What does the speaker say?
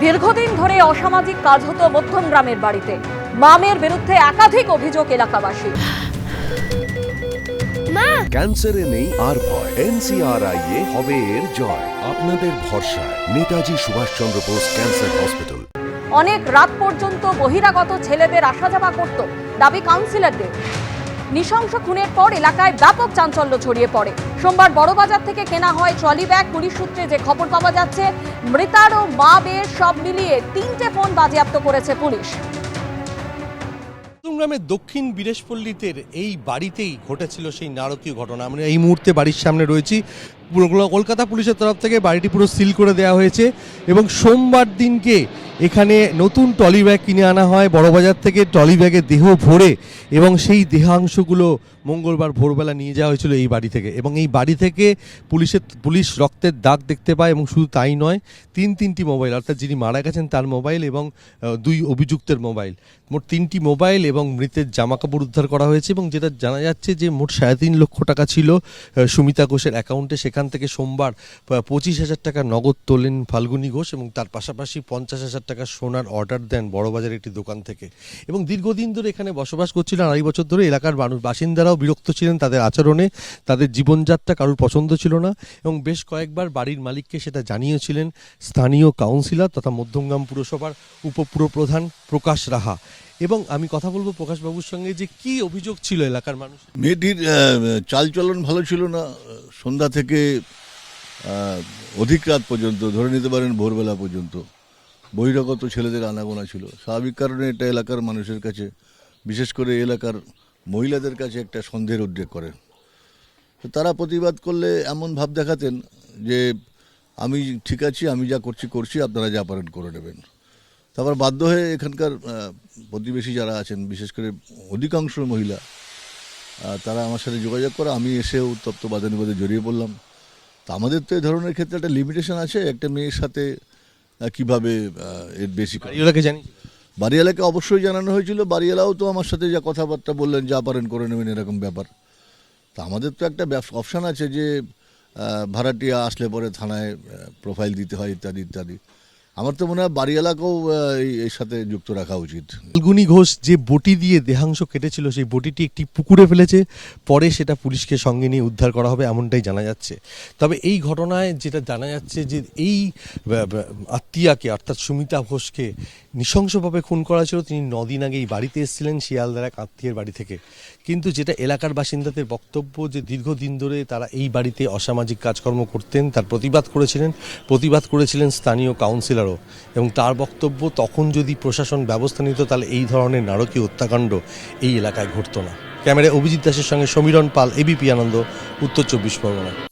দীর্ঘদিন ধরে অসামাজিক কাজ হতো মধ্যম গ্রামের বাড়িতে। মামের বিরুদ্ধে একাধিক অভিযোগ এলাকাবাসী। ক্যান্সারে নেই আর ভয়। এনসিআরআই এ হবে এর জয়। আপনাদের ভরসায়। Netaji Subhashchandra Bose cancer hospital. অনেক রাত পর্যন্ত বহিরাগত ছেলেদের আসা যাওয়া করত। দাবি কাউন্সিলরদের। নৃশংস খুনের পর এলাকায় ব্যাপক চাঞ্চল্য ছড়িয়ে পড়ে। সোমবার বড়বাজার থেকে কেনা হয় ট্রলি ব্যাগ। পুলিশ সূত্রে যে খবর পাওয়া যাচ্ছে, মৃতার ও মা বের সব মিলিয়ে তিনটে ফোন বাজেয়াপ্ত করেছে পুলিশ। চট্টগ্রামের দক্ষিণ বীরেশপল্লীতের এই বাড়িতেই ঘটেছিল সেই নারকীয় ঘটনা। আমরা এই মুহূর্তে বাড়ির সামনে রয়েছি। কলকাতা পুলিশের তরফ থেকে বাড়িটি পুরো সিল করে দেওয়া হয়েছে এবং সোমবার দিনকে এখানে নতুন টলি ব্যাগ কিনে আনা হয়। বড়বাজার থেকে টলি ব্যাগে দেহ ভরে এবং সেই দেহাংশগুলো মঙ্গলবার ভোরবেলা নিয়ে যাওয়া হয়েছিল এই বাড়ি থেকে এবং এই বাড়ি থেকে পুলিশের পুলিশ রক্তের দাগ দেখতে পায় এবং শুধু তাই নয়, তিন তিনটি মোবাইল, অর্থাৎ যিনি মারা গেছেন তার মোবাইল এবং দুই অভিযুক্তের মোবাইল। মোট তিনটি মোবাইল এবং মৃতের জামাকাপড় উদ্ধার করা হয়েছে এবং যেটা জানা যাচ্ছে যে মোট সাড়ে তিন লক্ষ টাকা ছিল সুমিতা ঘোষের অ্যাকাউন্টে। সেখান থেকে সোমবার পঁচিশ হাজার টাকা নগদ তোলেন ফাল্গুনি ঘোষ এবং তার পাশাপাশি পঞ্চাশ হাজার টাকা সোনার অর্ডার দেন বড়বাজারের একটি দোকান থেকে। এবং দীর্ঘদিন ধরে এখানে বসবাস করছিলেন আড়াই বছর ধরে এলাকার মানুষ, বাসিন্দারাও বিরক্ত ছিলেন তাদের আচরণে, তাদের জীবনযাত্রা কারোর পছন্দ ছিল না এবং বেশ কয়েকবার বাড়ির মালিককে সেটা জানিয়েছিলেন স্থানীয় কাউন্সিলর তথা মধ্যমগ্রাম পুরসভার উপপুরপ্রধান প্রকাশ রাহা। এবং আমি কথা বলব প্রকাশবাবুর সঙ্গে যে কি অভিযোগ ছিল এলাকার মানুষ। মেয়েটির চালচলন ভালো ছিল না। সন্ধ্যা থেকে অধিক রাত পর্যন্ত, ধরে নিতে পারেন ভোরবেলা পর্যন্ত, বহিরাগত ছেলেদের আনাগোনা ছিল। স্বাভাবিক কারণে এটা এলাকার মানুষের কাছে, বিশেষ করে এলাকার মহিলাদের কাছে একটা সন্দেহের উদ্রেক করে। তারা প্রতিবাদ করলে এমন ভাব দেখাতেন যে, আমি ঠিক আছি, আমি যা করছি করছি, আপনারা যা পারেন করে নেবেন। তারপর বাধ্য হয়ে এখানকার প্রতিবেশী যারা আছেন বিশেষ করে অধিকাংশ মহিলা তারা আমার সাথে যোগাযোগ করে আমি এসেও উত্তপ্ত বাদানুবাদে জড়িয়ে পড়লাম। তা আমাদের তো এই ধরনের ক্ষেত্রে একটা লিমিটেশন আছে একটা মেয়ের সাথে কীভাবে এর বেশি করা- এলাকাকে জানি বাড়িওয়ালাকে অবশ্যই জানানো হয়েছিল বাড়িওয়ালাও তো আমার সাথে যা কথাবার্তা বললেন যা পারেন করে নেবেন এরকম ব্যাপার। তা আমাদের তো একটা অপশান আছে যে ভাড়াটিয়া আসলে পরে থানায় প্রোফাইল দিতে হয় ইত্যাদি ইত্যাদি। আমার তো মনে হয় বাড়িওয়ালাকেও এর সাথে যুক্ত রাখা উচিত। ফাল্গুনী ঘোষ যে বটি দিয়ে দেহাংশ কেটেছিল, সেই বটিটি একটি পুকুরে ফেলেছে। পরে সেটা পুলিশকে সঙ্গে নিয়ে উদ্ধার করা হবে এমনটাই জানা যাচ্ছে। তবে এই ঘটনায় যেটা জানা যাচ্ছে যে এই আত্মীয়াকে, অর্থাৎ সুমিতা ঘোষকে নৃশংসভাবে খুন করা ছিল। তিনি নদিন আগে এই বাড়িতে এসেছিলেন, শিয়ালদার এক আত্মীয়ের বাড়ি থেকে। কিন্তু যেটা এলাকার বাসিন্দাদের বক্তব্য যে দীর্ঘদিন ধরে তারা এই বাড়িতে অসামাজিক কাজকর্ম করতেন, তার প্রতিবাদ করেছিলেন। প্রতিবাদ করেছিলেন স্থানীয় কাউন্সিলরও এবং তার বক্তব্য, তখন যদি প্রশাসন ব্যবস্থা নিত, তাহলে এই ধরনের নারকীয় হত্যাকাণ্ড এই এলাকায় ঘটতো না। ক্যামেরায় অভিজিৎ দাসের সঙ্গে সমীরণ পাল এবিপি আনন্দ, উত্তর চব্বিশ পরগনা।